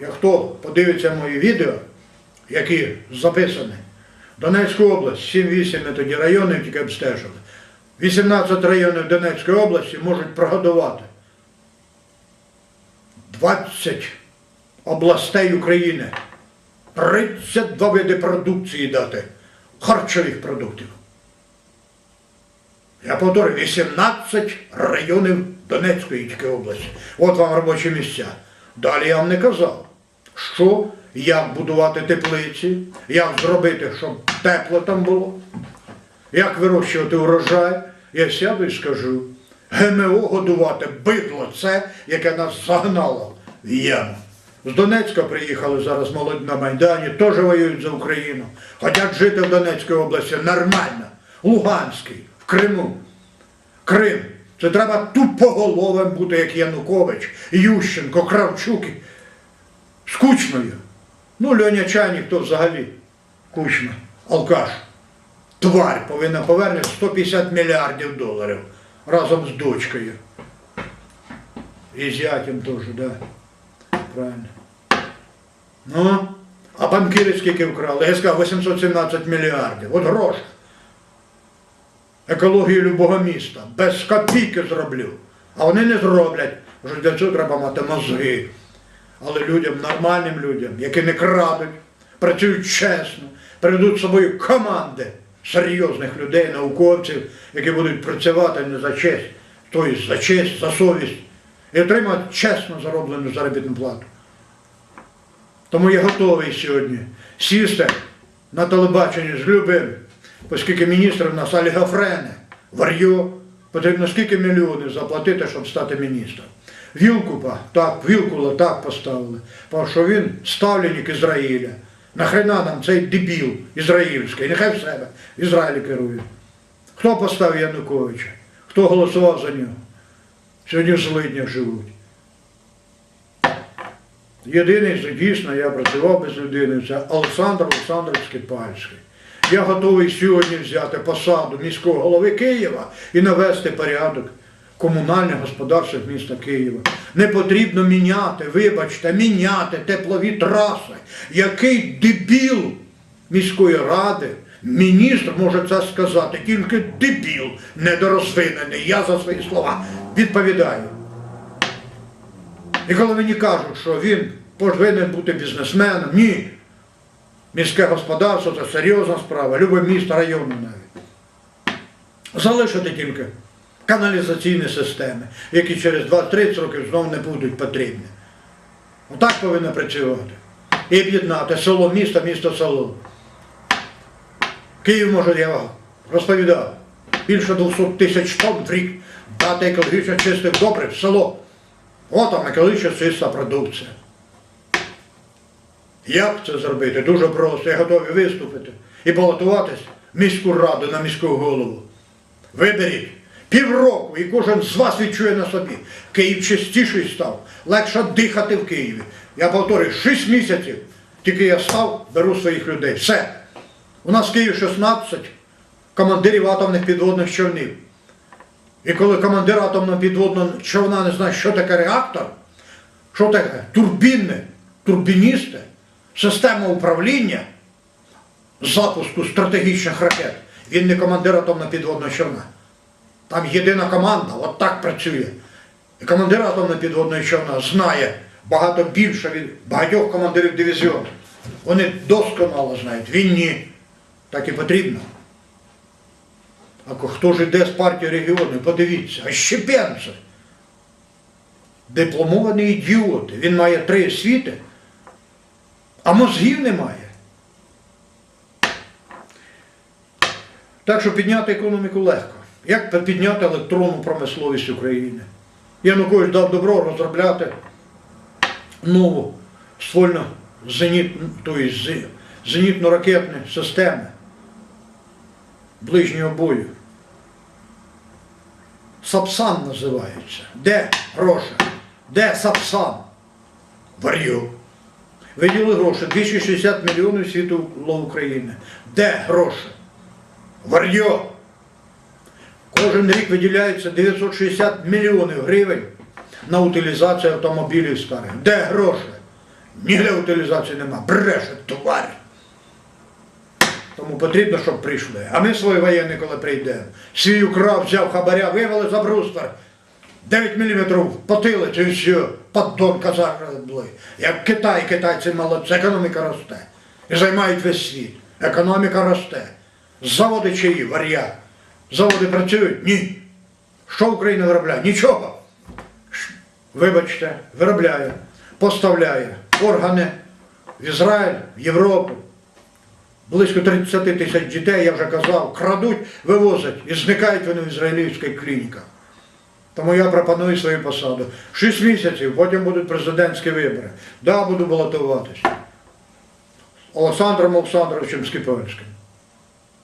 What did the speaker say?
Як хто подивиться мої відео, які записані, Донецька область, 7-8 ми тоді районів тільки обстежили. 18 районів Донецької області можуть прогодувати 20 областей України, 32 види продукції дати, харчових продуктів. Я повторюю, 18 районів Донецької тільки області. От вам робочі місця. Далі я вам не казав, що, як будувати теплиці, як зробити, щоб тепло там було, як вирощувати урожай. Я сяду і скажу, ГМО годувати бидло це, яке нас загнало в яму. З Донецька приїхали зараз молоді на Майдані, теж воюють за Україну. Хочуть жити в Донецькій області нормально. Луганський, в Криму. Крим. Це треба тупоголовим бути, як Янукович, Ющенко, Кравчук. З Кучмою. Ну, Льоня Чайник то взагалі Кучма, алкаш. Тварь повинна повернути 150 мільярдів доларів разом з дочкою. І зятем теж, да. Правильно. Ну, а банкіри скільки вкрали? Я сказав 817 мільярдів. От гроші екологію любого міста. Без копійки зроблю. А вони не зроблять, що для цього треба мати мозги. Але людям, нормальним людям, які не крадуть, працюють чесно, приведуть з собою команди серйозних людей, науковців, які будуть працювати не за честь, тобто за честь, за совість, і отримати чесно зароблену заробітну плату. Тому я готовий сьогодні сісти на телебаченні з любим, оскільки міністр у нас олігофрени, вар'йо, потрібно скільки мільйонів заплатити, щоб стати міністром. Вілкупа, так, Вілкула так поставили, тому що він ставленник Ізраїля. Нахрена нам цей дебіл ізраїльський, нехай в себе, в Ізраїлі керує. Хто поставив Януковича? Хто голосував за нього? Сьогодні в злиднях живуть. Єдиний, дійсно, я працював без людини, це Олександр Олександрович Скипальський. Я готовий сьогодні взяти посаду міського голови Києва і навести порядок комунальних господарств міста Києва. Не потрібно міняти, вибачте, міняти теплові траси. Який дебіл міської ради, міністр може це сказати, тільки дебіл недорозвинений. Я за свої слова відповідаю. І коли мені кажуть, що він повинен бути бізнесменом, ні. Міське господарство це серйозна справа, любе місто, району навіть. Залишити тільки каналізаційні системи, які через 20-30 років знову не будуть потрібні. Отак повинно працювати. І об'єднати село, місто, місто, село. Київ може, я розповідав, більше 200 тисяч тонн в рік дати екологічно чистих добрив в село. От там екологічно чиста продукція. Як це зробити? Дуже просто. Я готовий виступити і балотуватись в міську раду на міську голову. Виберіть півроку, і кожен з вас відчує на собі. Київ чистіший став, легше дихати в Києві. Я повторюю, 6 місяців. Тільки я став, беру своїх людей. Все. У нас в Києві 16 командирів атомних підводних човнів. І коли командир атомного підводного човна не знає, що таке реактор, що таке турбінне, турбіністи, система управління запуску стратегічних ракет, він не командир атомного підводного човна. Там єдина команда, от так працює. І командир атомного підводного човна знає багато більше від багатьох командирів дивізіону. Вони досконало знають, він ні. Так і потрібно. А хто ж йде з партії регіону, подивіться, а Щепенце. Дипломований ідіот. Він має три освіти, а мозгів немає. Так що підняти економіку легко. Як підняти електронну промисловість України? Янукович дав добро розробляти нову ствольно тобто зе- зенітно-ракетні системи ближнього бою. Сапсан називається. Де гроші? Де Сапсан? Вар'ю. Виділи гроші 260 мільйонів світу України. Де гроші? Вар'ю. Кожен рік виділяється 960 мільйонів гривень на утилізацію автомобілів старих. Де гроші? Ніде утилізації нема. Бреше, тварь. Тому потрібно, щоб прийшли. А ми свої воєнні, коли прийдемо, свій украв, взяв хабаря, вивели за бруствер. 9 мм потилицю і все, поддон були. Як Китай, китайці молодці, економіка росте. І займають весь світ. Економіка росте. Заводи чиї, вар'я. Заводи працюють? Ні. Що Україна виробляє? Нічого. Вибачте, виробляє, поставляє органи в Ізраїль, в Європу. Близько 30 тисяч дітей, я вже казав, крадуть, вивозять і зникають вони в ізраїльських клініках. Тому я пропоную свою посаду. Шість місяців, потім будуть президентські вибори. Да, буду балотуватися. Олександром Олександровичем Скипольським.